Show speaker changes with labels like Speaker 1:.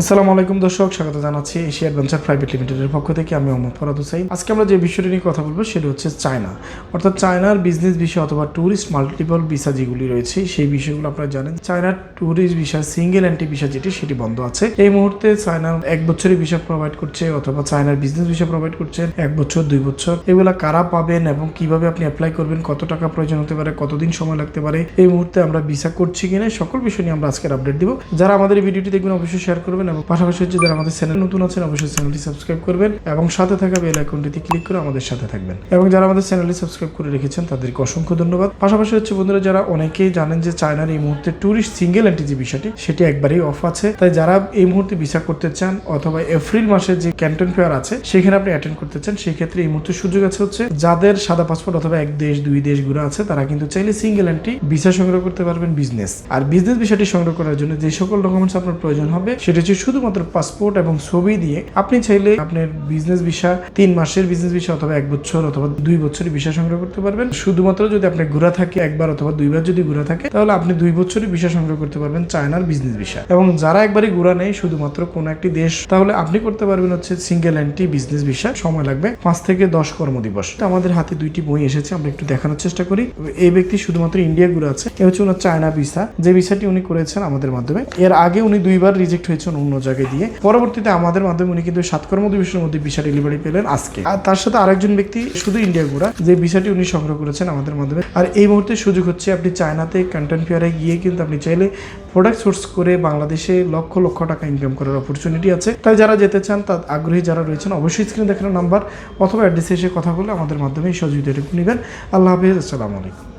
Speaker 1: আসসালামু আলাইকুম দর্শক, স্বাগত জানাচ্ছি এশিয়া অ্যাডভেঞ্চার প্রাইভেট লিমিটেডের পক্ষ থেকে। আমি মোহাম্মদ ফরাদ হুসাইন আজকে আমরা যে বিষয়টি নিয়ে কথা বলব সেটা হচ্ছে চায়না। অর্থাৎ চায়নার বিজনেস বিষয় অথবা ট্যুরিস্ট মাল্টিপল ভিসা যেগুলি রয়েছে, সেই বিষয়গুলো আপনারা জানেন। চায়নার tourist visa single entry visa যেটি, সেটি বন্ধ আছে। এই মুহূর্তে চায়না এক বছরের ভিসা প্রোভাইড করছে অথবা চায়নার বিজনেস ভিসা প্রোভাইড করছে, এক বছর, দুই বছর। এগুলা কারা পাবেন এবং কীভাবে আপনি অ্যাপ্লাই করবেন, কত টাকা প্রয়োজন হতে পারে, কতদিন সময় লাগতে পারে, এই মুহূর্তে আমরা ভিসা করছি কিনা, সকল বিষয় নিয়ে আমরা আজকের আপডেট দিব। যারা আমাদের ভিডিওটি দেখবেন, অবশ্যই শেয়ার করবেন। এবং পাশাপাশি হচ্ছে যারা আমাদের চ্যানেল নতুন আছেন, অবশ্যই চ্যানেলটি সাবস্ক্রাইব করবেন এবং সাথে থাকা বেল আইকনটিতে ক্লিক করে আমাদের সাথে থাকবেন। এবং যারা আমাদের চ্যানেলটি সাবস্ক্রাইব করে রেখেছেন, তাদেরকে অসংখ্য ধন্যবাদ। পাশাপাশি হচ্ছে বন্ধুরা, যারা অনেকেই জানেন যে চায়নার এই মুহূর্তে ট্যুরিস্ট সিঙ্গেল এন্ট্রি যে বিষয়টি, সেটি একবারেই অফ আছে। তাই যারা এই মুহূর্তে ভিসা করতে চান অথবা এপ্রিল মাসে যে ক্যান্টন ফেয়ার আছে, সেখানে আপনি অ্যাটেন্ড করতে চান, সেই ক্ষেত্রে এই মুহূর্তে সুযোগ আছে হচ্ছে যাদের সাদা পাসপোর্ট অথবা এক দেশ, দুই দেশ ঘুরে আছে, তারা কিন্তু চাইলে সিঙ্গেল এন্ট্রি ভিসা সংগ্রহ করতে পারবেন বিজনেস আর বিজনেস বিষয়টি সংগ্রহ করার জন্য যে সকল ডকুমেন্টস আপনার প্রয়োজন হবে, সেটা হচ্ছে শুধুমাত্র পাসপোর্ট এবং ছবি দিয়ে আপনি চাইলে আপনার বিজনেস ভিসা তিন মাসের বিজনেস ভিসা অথবা এক বছর অথবা দুই বছরের ভিসা সংগ্রহ করতে পারবেন। শুধুমাত্র যদি আপনার ঘোরা থাকে একবার অথবা দুইবার যদি ঘোরা থাকে, তাহলে আপনি দুই বছরের ভিসা সংগ্রহ করতে পারবেন চায়নার বিজনেস ভিসা এবং যারা একবারই ঘোরা নেই, শুধুমাত্র কোন একটি দেশ, তাহলে আপনি করতে পারবেন হচ্ছে সিঙ্গেল অ্যান্টি বিজনেস ভিসা সময় লাগবে পাঁচ থেকে দশ কর্মদিবস। আমাদের হাতে দুইটি বই এসেছে, আমরা একটু দেখানোর চেষ্টা করি। এই ব্যক্তি শুধুমাত্র ইন্ডিয়া ঘুরে আছে। এ হচ্ছে ওনার চায়না ভিসা যে ভিসাটি উনি করেছেন আমাদের মাধ্যমে। এর আগে উনি দুইবার রিজেক্ট হয়েছেন অন্য জায়গায় দিয়ে। পরবর্তীতে আমাদের মাধ্যমে উনি কিন্তু সাত কর্মদিবসের মধ্যে ভিসা ডেলিভারি পেলেন আজকে। আর তার সাথে আরেকজন ব্যক্তি, শুধু ইন্ডিয়া ঘোরা যে ভিসাটি উনি সংগ্রহ করেছেন আমাদের মাধ্যমে। আর এই মুহূর্তে সুযোগ হচ্ছে আপনি চায়নাতে কন্টেন্ট ফেয়ারে গিয়ে কিন্তু আপনি চাইলে প্রোডাক্ট সোর্স করে বাংলাদেশে লক্ষ লক্ষ টাকা ইনকাম করার অপরচুনিটি আছে। তাই যারা যেতে চান, তার আগ্রহী যারা রয়েছেন, অবশ্যই স্ক্রিনে দেখানো নাম্বার অথবা অ্যাড্রেসে এসে কথা বলে আমাদের মাধ্যমে এই সহযোগিতাটুকু নেবেন। আল্লাহ হাফিজ, আসসালামু আলাইকুম।